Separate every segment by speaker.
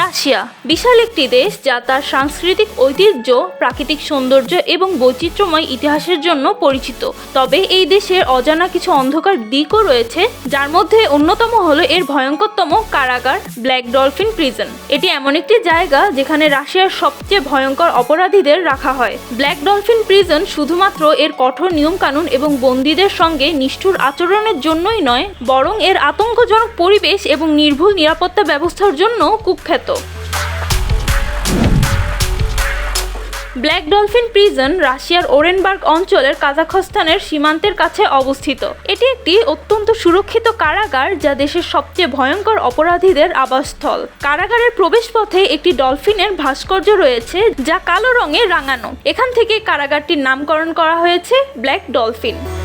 Speaker 1: Russia, বিশাল একটি দেশ যা তার সাংস্কৃতিক ঐতিহ্য, প্রাকৃতিক সৌন্দর্য এবং বৈচিত্র্যময় ইতিহাসের জন্য পরিচিত। তবে এই দেশের অজানা কিছু অন্ধকার দিকও রয়েছে, যার মধ্যে অন্যতম হলো এর ভয়ঙ্করতম কারাগার, ব্ল্যাক ডলফিন প্রিজন। এটি এমন একটি জায়গা যেখানে রাশিয়ার সবচেয়ে ভয়ঙ্কর অপরাধীদের রাখা হয়। ব্ল্যাক ডলফিন প্রিজন শুধুমাত্র এর কঠোর নিয়মকানুন এবং বন্দীদের সঙ্গে নিষ্ঠুর আচরণের জন্যই নয়, বরং এর আতঙ্কজনক পরিবেশ এবং নির্ভুল নিরাপত্তা ব্যবস্থার জন্য কুখ্যাত। ব্ল্যাক ডলফিন প্রিজন রাশিয়ার ওরেনবার্গ অঞ্চলের কাজাখস্তানের সীমান্তের কাছে অবস্থিত। এটি একটি অত্যন্ত সুরক্ষিত কারাগার যা দেশের সবচেয়ে ভয়ঙ্কর অপরাধীদের আবাসস্থল। কারাগারের প্রবেশপথে একটি ডলফিনের ভাস্কর্য রয়েছে যা কালো রঙে রাঙানো। এখান থেকে কারাগারটির নামকরণ করা হয়েছে ব্ল্যাক ডলফিন।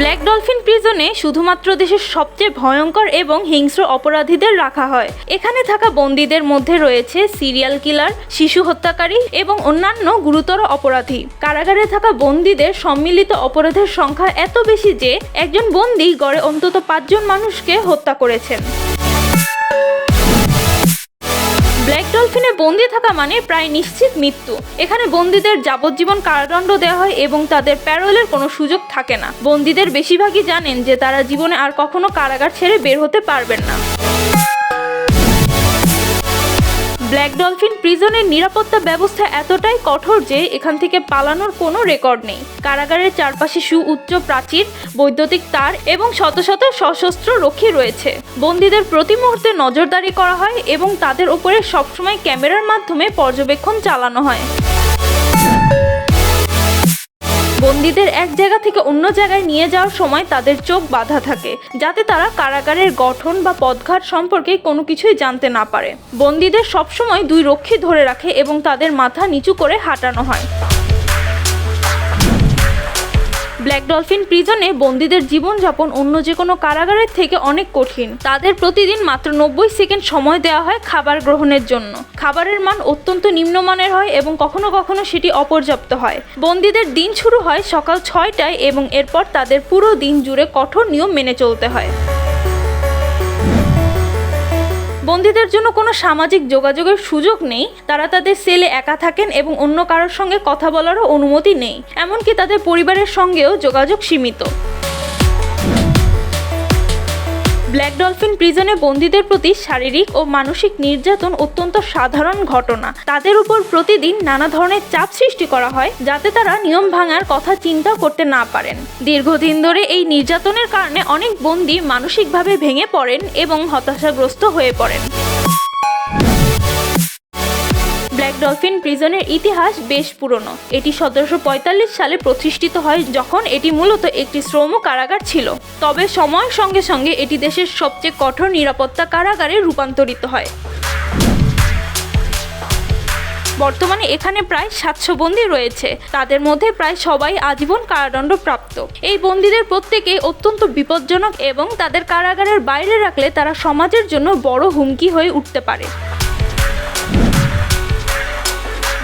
Speaker 1: ব্ল্যাক ডলফিন প্রিজনে শুধুমাত্র দেশের সবচেয়ে ভয়ঙ্কর এবং হিংস্র অপরাধীদের রাখা হয়। এখানে থাকা বন্দীদের মধ্যে রয়েছে সিরিয়াল কিলার, শিশু হত্যাকারী এবং অন্যান্য গুরুতর অপরাধী। কারাগারে থাকা বন্দীদের সম্মিলিত অপরাধের সংখ্যা এত বেশি যে একজন বন্দী গড়ে অন্তত পাঁচজন মানুষকে হত্যা করেছেন। ব্ল্যাক ডলফিনে বন্দি থাকা মানে প্রায় নিশ্চিত মৃত্যু। এখানে বন্দীদের যাবজ্জীবন কারাদণ্ড দেওয়া হয় এবং তাদের প্যারোলের কোনো সুযোগ থাকে না। বন্দীদের বেশিরভাগই জানেন যে তারা জীবনে আর কখনো কারাগার ছেড়ে বের হতে পারবেন না। ডলফিন প্রিজনের নিরাপত্তা ব্যবস্থা এতটাই কঠোর যে এখান থেকে পালানোর কোনো রেকর্ড নেই। কারাগারের চারপাশে সুউচ্চ প্রাচীর, বৈদ্যুতিক তার এবং শত শত সশস্ত্র রক্ষী রয়েছে। বন্দীদের প্রতি মুহূর্তে নজরদারি করা হয় এবং তাদের উপরে সবসময় ক্যামেরার মাধ্যমে পর্যবেক্ষণ চালানো হয়। বন্দীদের এক জায়গা থেকে অন্য জায়গায় নিয়ে যাওয়ার সময় তাদের চোখ বাধা থাকে, যাতে তারা কারাগারের গঠন বা পদঘাট সম্পর্কে কোনো কিছুই জানতে না পারে। বন্দীদের সবসময় দুই রক্ষী ধরে রাখে এবং তাদের মাথা নিচু করে হাঁটানো হয়। ব্ল্যাক ডলফিন প্রিজনে বন্দীদের জীবনযাপন অন্য যে কোনো কারাগারের থেকে অনেক কঠিন। তাদের প্রতিদিন মাত্র নব্বই সেকেন্ড সময় দেওয়া হয় খাবার গ্রহণের জন্য। খাবারের মান অত্যন্ত নিম্নমানের হয় এবং কখনো কখনো সেটি অপর্যাপ্ত হয়। বন্দীদের দিন শুরু হয় সকাল ছয়টায় এবং এরপর তাদের পুরো দিন জুড়ে কঠোর নিয়ম মেনে চলতে হয়। বন্দীদের জন্য কোনো সামাজিক যোগাযোগের সুযোগ নেই, তারা তাদের সেলে একা থাকেন এবং অন্য কারোর সঙ্গে কথা বলারও অনুমতি নেই। এমনকি তাদের পরিবারের সঙ্গেও যোগাযোগ সীমিত। ব্ল্যাক ডলফিন প্রিজনে বন্দীদের প্রতি শারীরিক ও মানসিক নির্যাতন অত্যন্ত সাধারণ ঘটনা। তাদের উপর প্রতিদিন নানা ধরনের চাপ সৃষ্টি করা হয়, যাতে তারা নিয়ম ভাঙার কথা চিন্তা করতে না পারেন। দীর্ঘদিন ধরে এই নির্যাতনের কারণে অনেক বন্দী মানসিকভাবে ভেঙে পড়েন এবং হতাশাগ্রস্ত হয়ে পড়েন। ব্ল্যাক ডলফিন প্রিজনের ইতিহাস বেশ পুরনো। এটি সতেরোশো পঁয়তাল্লিশ সালে প্রতিষ্ঠিত হয় যখন এটি মূলত একটি শ্রম কারাগার ছিল। তবে সময়ের সঙ্গে সঙ্গে এটি দেশের সবচেয়ে কঠোর নিরাপত্তা কারাগারে রূপান্তরিত হয়। বর্তমানে এখানে প্রায় সাতশো বন্দী রয়েছে। তাদের মধ্যে প্রায় সবাই আজীবন কারাদণ্ড প্রাপ্ত। এই বন্দীদের প্রত্যেকে অত্যন্ত বিপজ্জনক এবং তাদের কারাগারের বাইরে রাখলে তারা সমাজের জন্য বড় হুমকি হয়ে উঠতে পারে।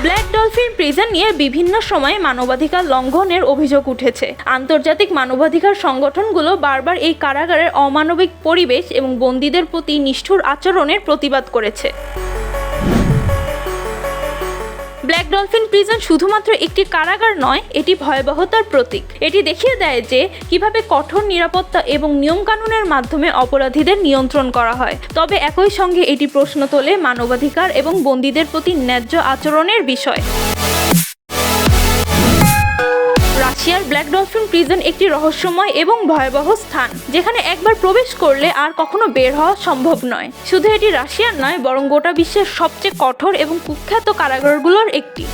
Speaker 1: ব্ল্যাক ডলফিন প্রিজন নিয়ে বিভিন্ন সময়ে মানবাধিকার লঙ্ঘনের অভিযোগ উঠেছে। আন্তর্জাতিক মানবাধিকার সংগঠনগুলো বারবার এই কারাগারের অমানবিক পরিবেশ এবং বন্দীদের প্রতি নিষ্ঠুর আচরণের প্রতিবাদ করেছে। ব্ল্যাক ডলফিন প্রিজন শুধুমাত্র একটি কারাগার নয়, এটি ভয়াবহতার প্রতীক। এটি দেখিয়ে দেয় যে কীভাবে কঠোর নিরাপত্তা এবং নিয়মকানুনের মাধ্যমে অপরাধীদের নিয়ন্ত্রণ করা হয়। তবে একই সঙ্গে এটি প্রশ্ন তোলে মানবাধিকার এবং বন্দীদের প্রতি ন্যায্য আচরণের বিষয়। ব্ল্যাক ডলফিন প্রিজন একটি রহস্যময় এবং ভয়াবহ স্থান, যেখানে একবার প্রবেশ করলে আর কখনো বের হওয়া সম্ভব নয়। শুধু এটি রাশিয়ার নয়, বরং গোটা বিশ্বের সবচেয়ে কঠোর এবং কুখ্যাত কারাগারগুলোর একটি।